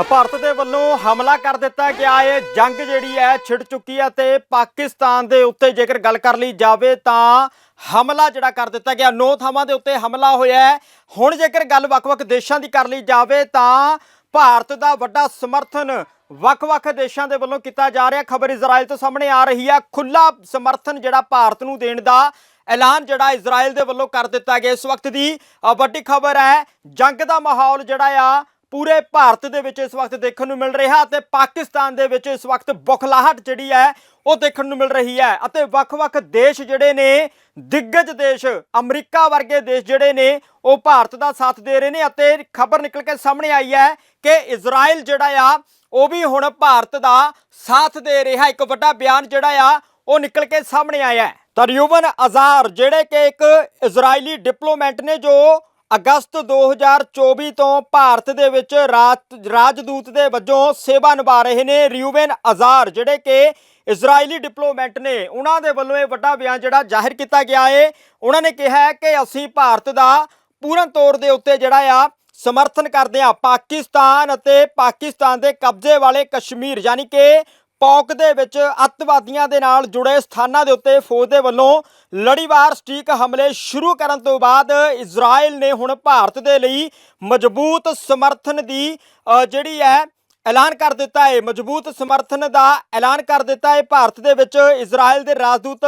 ਤਾਂ ਭਾਰਤ ਦੇ ਵੱਲੋਂ ਹਮਲਾ ਕਰ ਦਿੱਤਾ ਗਿਆ। ਹੈ ਜੰਗ ਜਿਹੜੀ ਹੈ ਛਿੜ ਚੁੱਕੀ ਹੈ ਤੇ ਪਾਕਿਸਤਾਨ ਦੇ ਉੱਤੇ ਜੇਕਰ ਗੱਲ ਕਰ ਲਈ ਜਾਵੇ ਤਾਂ ਹਮਲਾ ਜਿਹੜਾ ਕਰ ਦਿੱਤਾ ਗਿਆ। ਨੌ ਥਾਵਾਂ ਦੇ ਉੱਤੇ ਹਮਲਾ ਹੋਇਆ ਹੈ। ਹੁਣ ਜੇਕਰ ਗੱਲ ਵੱਖ-ਵੱਖ ਦੇਸ਼ਾਂ ਦੀ ਕਰ ਲਈ ਜਾਵੇ ਤਾਂ ਭਾਰਤ ਦਾ ਵੱਡਾ ਸਮਰਥਨ ਵੱਖ-ਵੱਖ ਦੇਸ਼ਾਂ ਦੇ ਵੱਲੋਂ ਕੀਤਾ ਜਾ ਰਿਹਾ। ਖਬਰ ਇਜ਼ਰਾਈਲ ਤੋਂ ਸਾਹਮਣੇ ਆ ਰਹੀ ਹੈ। ਖੁੱਲਾ ਸਮਰਥਨ ਜਿਹੜਾ ਭਾਰਤ ਨੂੰ ਦੇਣ ਦਾ ਐਲਾਨ ਜਿਹੜਾ ਇਜ਼ਰਾਈਲ ਦੇ ਵੱਲੋਂ ਕਰ ਦਿੱਤਾ ਗਿਆ। ਇਸ ਵਕਤ ਦੀ ਵੱਡੀ ਖਬਰ ਹੈ, ਜੰਗ ਦਾ ਮਾਹੌਲ ਜਿਹੜਾ ਆ ਪੂਰੇ ਭਾਰਤ ਦੇ ਵਿੱਚ ਇਸ ਵਕਤ ਦੇਖਣ ਨੂੰ ਮਿਲ ਰਿਹਾ ਤੇ ਪਾਕਿਸਤਾਨ ਦੇ ਵਿੱਚ ਇਸ ਵਕਤ ਬੁਖਲਾਹਟ ਜਿਹੜੀ ਹੈ, ਉਹ ਦੇਖਣ ਨੂੰ ਮਿਲ ਰਹੀ ਹੈ ਅਤੇ ਵੱਖ-ਵੱਖ ਦੇਸ਼ ਜਿਹੜੇ ਨੇ, ਦਿੱਗਜ ਦੇਸ਼, ਅਮਰੀਕਾ ਵਰਗੇ ਦੇਸ਼ ਜਿਹੜੇ ਨੇ, ਉਹ ਭਾਰਤ ਦਾ ਸਾਥ ਦੇ ਰਹੇ ਨੇ ਅਤੇ ਖਬਰ ਨਿਕਲ ਕੇ ਸਾਹਮਣੇ ਆਈ ਹੈ ਕਿ ਇਜ਼ਰਾਈਲ ਜਿਹੜਾ ਆ, ਉਹ ਵੀ ਹੁਣ ਭਾਰਤ ਦਾ ਸਾਥ ਦੇ ਰਿਹਾ। ਇੱਕ ਵੱਡਾ ਬਿਆਨ ਜਿਹੜਾ ਆ, ਉਹ ਨਿਕਲ ਕੇ ਸਾਹਮਣੇ ਆਇਆ ਹੈ। ਤਾਂ ਅਜ਼ਾਰ, ਜਿਹੜੇ ਕਿ ਇੱਕ ਇਜ਼ਰਾਈਲੀ ਡਿਪਲੋਮੈਟ ਨੇ ਜੋ ਅਗਸਤ 2024 ਤੋਂ ਭਾਰਤ ਦੇ ਵਿੱਚ ਰਾਜ- ਰਾਜਦੂਤ ਦੇ ਵਜੋਂ ਸੇਵਾ ਨਿਭਾ ਰਹੇ ਨੇ ਰਿਊਬਨ ਅਜ਼ਾਰ, ਜਿਹੜੇ ਕਿ ਇਜ਼ਰਾਈਲੀ ਡਿਪਲੋਮੈਟ ਨੇ। ਉਹਨਾਂ ਦੇ ਵੱਲੋਂ ਇਹ ਵੱਡਾ ਬਿਆਨ ਜਿਹੜਾ ਜ਼ਾਹਿਰ ਕੀਤਾ ਗਿਆ ਹੈ ਉਹਨਾਂ ਨੇ ਕਿਹਾ ਹੈ ਕਿ ਅਸੀਂ ਭਾਰਤ ਦਾ ਪੂਰਨ ਤੌਰ ਦੇ ਉੱਤੇ ਜਿਹੜਾ ਆ, ਸਮਰਥਨ ਕਰਦੇ ਆ ਪਾਕਿਸਤਾਨ ਅਤੇ ਪਾਕਿਸਤਾਨ ਦੇ ਕਬਜ਼ੇ ਵਾਲੇ ਕਸ਼ਮੀਰ, ਯਾਨੀ ਕਿ ਪੌਕ ਦੇ ਵਿੱਚ ਅੱਤਵਾਦੀਆਂ ਦੇ ਨਾਲ ਜੁੜੇ ਸਥਾਨਾਂ ਦੇ ਉੱਤੇ ਫੌਜ ਦੇ ਵੱਲੋਂ ਲੜੀਵਾਰ ਸਟੀਕ ਹਮਲੇ ਸ਼ੁਰੂ ਕਰਨ ਤੋਂ ਬਾਅਦ ਇਜ਼ਰਾਈਲ ਨੇ ਹੁਣ ਭਾਰਤ ਦੇ ਲਈ ਮਜ਼ਬੂਤ ਸਮਰਥਨ ਦੀ ਜਿਹੜੀ ਹੈ, ਐਲਾਨ ਕਰ ਦਿੱਤਾ ਹੈ। ਮਜ਼ਬੂਤ ਸਮਰਥਨ ਦਾ ਐਲਾਨ ਕਰ ਦਿੱਤਾ ਹੈ। ਭਾਰਤ ਦੇ ਵਿੱਚ ਇਜ਼ਰਾਈਲ ਦੇ ਰਾਜਦੂਤ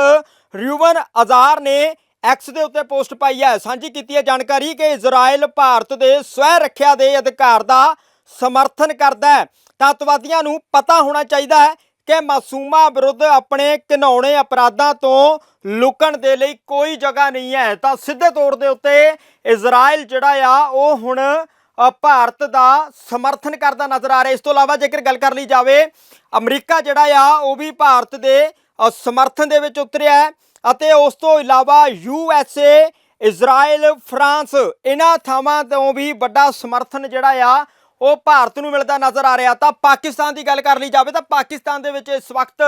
ਰਿਊਵਨ ਅਜ਼ਾਰ ਨੇ ਐਕਸ ਦੇ ਉੱਤੇ ਪੋਸਟ ਪਾਈ ਹੈ। ਸਾਂਝੀ ਕੀਤੀ ਹੈ ਜਾਣਕਾਰੀ ਕਿ ਇਜ਼ਰਾਈਲ ਭਾਰਤ ਦੇ ਸਵੈ ਰੱਖਿਆ ਦੇ ਅਧਿਕਾਰ ਦਾ ਸਮਰਥਨ ਕਰਦਾ ਹੈ। ਤਾਂ ਅੱਤਵਾਦੀਆਂ ਨੂੰ ਪਤਾ ਹੋਣਾ ਚਾਹੀਦਾ ਹੈ ਕਿ ਮਾਸੂਮਾਂ ਵਿਰੁੱਧ ਆਪਣੇ ਘਿਨੌਣੇ ਅਪਰਾਧਾਂ ਤੋਂ ਲੁਕਣ ਦੇ ਲਈ ਕੋਈ ਜਗ੍ਹਾ ਨਹੀਂ ਹੈ। ਤਾਂ ਸਿੱਧੇ ਤੌਰ ਦੇ ਉੱਤੇ ਇਜ਼ਰਾਈਲ ਜਿਹੜਾ ਆ, ਉਹ ਹੁਣ ਭਾਰਤ ਦਾ ਸਮਰਥਨ ਕਰਦਾ ਨਜ਼ਰ ਆ ਰਿਹਾ। ਇਸ ਤੋਂ ਇਲਾਵਾ ਜੇਕਰ ਗੱਲ ਕਰ ਲਈ ਜਾਵੇ, ਅਮਰੀਕਾ ਜਿਹੜਾ ਆ, ਉਹ ਵੀ ਭਾਰਤ ਦੇ ਸਮਰਥਨ ਦੇ ਵਿੱਚ ਉਤਰਿਆ ਹੈ ਅਤੇ ਉਸ ਤੋਂ ਇਲਾਵਾ U S A Israel France, ਇਹਨਾਂ ਥਾਵਾਂ ਤੋਂ ਵੀ ਵੱਡਾ ਸਮਰਥਨ ਜਿਹੜਾ ਆ ਉਹ ਭਾਰਤ ਨੂੰ ਮਿਲਦਾ ਨਜ਼ਰ ਆ ਰਿਹਾ। ਤਾਂ ਪਾਕਿਸਤਾਨ ਦੀ ਗੱਲ ਕਰ ਲਈ ਜਾਵੇ ਤਾਂ ਪਾਕਿਸਤਾਨ ਦੇ ਵਿੱਚ ਇਸ ਵਕਤ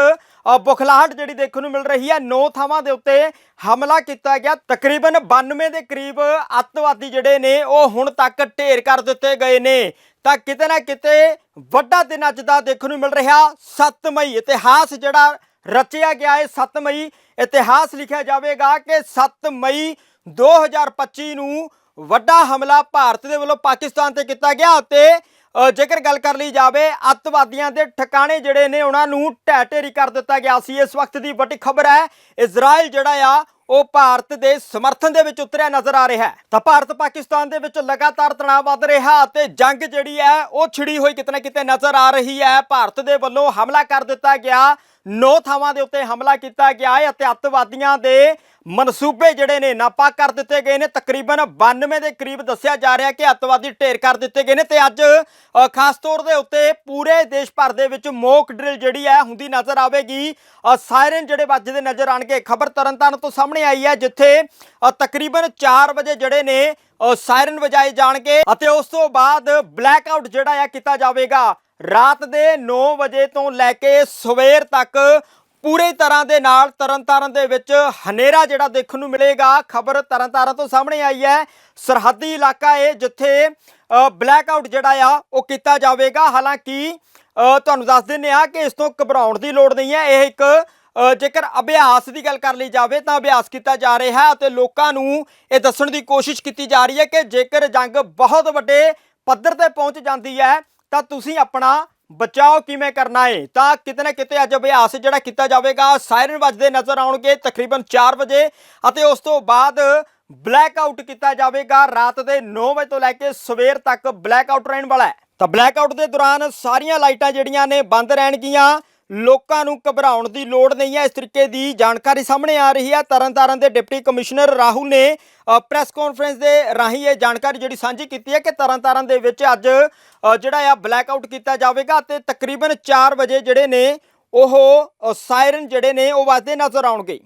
ਬੁਖਲਾਹਟ ਜਿਹੜੀ ਦੇਖਣ ਨੂੰ ਮਿਲ ਰਹੀ ਹੈ। ਨੌ ਥਾਵਾਂ ਦੇ ਉੱਤੇ ਹਮਲਾ ਕੀਤਾ ਗਿਆ। ਤਕਰੀਬਨ 92 ਦੇ ਕਰੀਬ ਅੱਤਵਾਦੀ ਜਿਹੜੇ ਨੇ, ਉਹ ਹੁਣ ਤੱਕ ਢੇਰ ਕਰ ਦਿੱਤੇ ਗਏ ਨੇ। ਤਾਂ ਕਿਤੇ ਨਾ ਕਿਤੇ ਵੱਡਾ ਦਿਨ ਅੱਜ ਦਾ ਦੇਖਣ ਨੂੰ ਮਿਲ ਰਿਹਾ। 7 ਮਈ, ਇਤਿਹਾਸ ਜਿਹੜਾ ਰਚਿਆ ਗਿਆ ਹੈ 7 ਮਈ। ਇਤਿਹਾਸ ਲਿਖਿਆ ਜਾਵੇਗਾ ਕਿ 7 ਮਈ 2025 ਨੂੰ ਵੱਡਾ ਹਮਲਾ ਭਾਰਤ ਦੇ ਵੱਲੋਂ ਪਾਕਿਸਤਾਨ ਤੇ ਕੀਤਾ ਗਿਆ ਅਤੇ ਜੇਕਰ ਗੱਲ ਕਰ ਲਈ ਜਾਵੇ, ਅੱਤਵਾਦੀਆਂ ਦੇ ਠਿਕਾਣੇ ਜਿਹੜੇ ਨੇ, ਉਹਨਾਂ ਨੂੰ ਢਹਿ ਢੇਰੀ ਕਰ ਦਿੱਤਾ ਗਿਆ ਸੀ। ਇਸ ਵਕਤ ਦੀ ਵੱਡੀ ਖਬਰ ਹੈ ਇਜ਼ਰਾਈਲ ਜਿਹੜਾ ਆ, ਉਹ ਭਾਰਤ ਦੇ ਸਮਰਥਨ ਦੇ ਵਿੱਚ ਉਤਰਿਆ ਨਜ਼ਰ ਆ ਰਿਹਾ ਹੈ। ਤਾਂ ਭਾਰਤ ਪਾਕਿਸਤਾਨ ਦੇ ਵਿੱਚ ਲਗਾਤਾਰ ਤਣਾਅ ਵੱਧ ਰਿਹਾ ਅਤੇ ਜੰਗ ਜਿਹੜੀ ਹੈ, ਉਹ ਛਿੜੀ ਹੋਈ ਕਿਤੇ ਨਾ ਕਿਤੇ ਨਜ਼ਰ ਆ ਰਹੀ ਹੈ। ਭਾਰਤ ਦੇ ਵੱਲੋਂ ਹਮਲਾ ਕਰ ਦਿੱਤਾ ਗਿਆ। ਨੌ ਥਾਵਾਂ ਦੇ ਉੱਤੇ ਹਮਲਾ ਕੀਤਾ ਗਿਆ ਹੈ ਅਤੇ ਅੱਤਵਾਦੀਆਂ ਦੇ ਮਨਸੂਬੇ ਜਿਹੜੇ ਨੇ ਨਾਪਾ ਕਰ ਦਿੱਤੇ ਗਏ ਨੇ। ਤਕਰੀਬਨ 92 ਦੇ ਕਰੀਬ ਦੱਸਿਆ ਜਾ ਰਿਹਾ ਕਿ ਅੱਤਵਾਦੀ ਢੇਰ ਕਰ ਦਿੱਤੇ ਗਏ ਨੇ ਤੇ ਅੱਜ ਖਾਸ ਤੌਰ ਦੇ ਉੱਤੇ ਪੂਰੇ ਦੇਸ਼ ਭਰ ਦੇ ਵਿੱਚ ਮੋਕ ਡਰਿਲ ਜਿਹੜੀ ਹੈ ਹੁੰਦੀ ਨਜ਼ਰ ਆਵੇਗੀ। ਸਾਇਰਨ ਜਿਹੜੇ ਵੱਜਦੇ ਨਜ਼ਰ ਆਣਗੇ, ਖਬਰ ਤਰਨਤਾਰਨ ਤੋਂ ਸਾਹਮਣੇ ਆਈ ਹੈ, ਜਿੱਥੇ ਤਕਰੀਬਨ 4 ਵਜੇ ਜਿਹੜੇ ਨੇ ਸਾਇਰਨ ਵਜਾਏ ਜਾਣਗੇ ਅਤੇ ਉਸ ਤੋਂ ਬਾਅਦ ਬਲੈਕ ਆਊਟ ਜਿਹੜਾ ਆ ਕੀਤਾ ਜਾਵੇਗਾ। ਰਾਤ ਦੇ 9 ਵਜੇ ਤੋਂ ਲੈ ਕੇ ਸਵੇਰ ਤੱਕ ਪੂਰੇ ਤਰ੍ਹਾਂ ਦੇ ਨਾਲ ਤਰਨਤਾਰਨ ਦੇ ਵਿੱਚ ਹਨੇਰਾ ਜਿਹੜਾ ਦੇਖਣ ਨੂੰ ਮਿਲੇਗਾ। ਖਬਰ ਤਰਨਤਾਰਨ ਤੋਂ ਸਾਹਮਣੇ ਆਈ ਹੈ। ਸਰਹੱਦੀ ਇਲਾਕਾ ਹੈ ਜਿੱਥੇ ਬਲੈਕ ਆਊਟ ਜਿਹੜਾ ਆ, ਉਹ ਕੀਤਾ ਜਾਵੇਗਾ। ਹਾਲਾਂਕਿ ਤੁਹਾਨੂੰ ਦੱਸ ਦਿੰਨੇ ਆ ਕਿ ਇਸ ਤੋਂ ਘਬਰਾਉਣ ਦੀ ਲੋੜ ਨਹੀਂ ਹੈ। ਇਹ ਇੱਕ ਜੇਕਰ ਅਭਿਆਸ ਦੀ ਗੱਲ ਕਰ ਲਈ ਜਾਵੇ ਤਾਂ ਅਭਿਆਸ ਕੀਤਾ ਜਾ ਰਿਹਾ ਹੈ ਅਤੇ ਲੋਕਾਂ ਨੂੰ ਇਹ ਦੱਸਣ ਦੀ ਕੋਸ਼ਿਸ਼ ਕੀਤੀ ਜਾ ਰਹੀ ਹੈ ਕਿ ਜੇਕਰ ਜੰਗ ਬਹੁਤ ਵੱਡੇ ਪੱਧਰ ਤੇ ਪਹੁੰਚ ਜਾਂਦੀ ਹੈ ਤਾਂ ਤੁਸੀਂ ਆਪਣਾ ਬਚਾਓ ਕਿਵੇਂ ਕਰਨਾ ਹੈ ਤਾਂ ਕਿਤੇ ਨਾ ਕਿਤੇ ਅੱਜ ਅਭਿਆਸ ਜਿਹੜਾ ਕੀਤਾ ਜਾਵੇਗਾ, ਸਾਇਰਨ ਵੱਜਦੇ ਨਜ਼ਰ ਆਉਣਗੇ ਤਕਰੀਬਨ 4 ਵਜੇ ਅਤੇ ਉਸ ਤੋਂ ਬਾਅਦ ਬਲੈਕ ਆਊਟ ਕੀਤਾ ਜਾਵੇਗਾ। ਰਾਤ ਦੇ 9 ਵਜੇ ਤੋਂ ਲੈ ਕੇ ਸਵੇਰ ਤੱਕ ਬਲੈਕ ਆਊਟ ਰਹਿਣ ਵਾਲਾ ਹੈ। ਤਾਂ ਬਲੈਕ ਆਊਟ ਦੇ ਦੌਰਾਨ ਸਾਰੀਆਂ ਲਾਈਟਾਂ ਜਿਹੜੀਆਂ ਨੇ ਬੰਦ ਰਹਿਣਗੀਆਂ। ਲੋਕਾਂ ਨੂੰ ਘਬਰਾਉਣ ਦੀ ਲੋੜ ਨਹੀਂ ਹੈ। ਇਸ ਤਰੀਕੇ ਦੀ ਜਾਣਕਾਰੀ ਸਾਹਮਣੇ ਆ ਰਹੀ ਹੈ। ਤਰਨਤਾਰਨ ਦੇ ਡਿਪਟੀ ਕਮਿਸ਼ਨਰ ਰਾਹੁਲ ਨੇ ਪ੍ਰੈਸ ਕਾਨਫਰੰਸ ਦੇ ਰਾਹੀਂ ਇਹ ਜਾਣਕਾਰੀ ਜਿਹੜੀ ਸਾਂਝੀ ਕੀਤੀ ਹੈ ਕਿ ਤਰਨਤਾਰਨ ਦੇ ਵਿੱਚ ਅੱਜ ਜਿਹੜਾ ਆ ਬਲੈਕ ਆਊਟ ਕੀਤਾ ਜਾਵੇਗਾ ਤੇ ਤਕਰੀਬਨ 4 ਵਜੇ ਜਿਹੜੇ ਨੇ ਉਹ ਸਾਇਰਨ ਜਿਹੜੇ ਨੇ ਉਹ ਵੱਜਦੇ ਨਜ਼ਰ ਆਉਣਗੇ।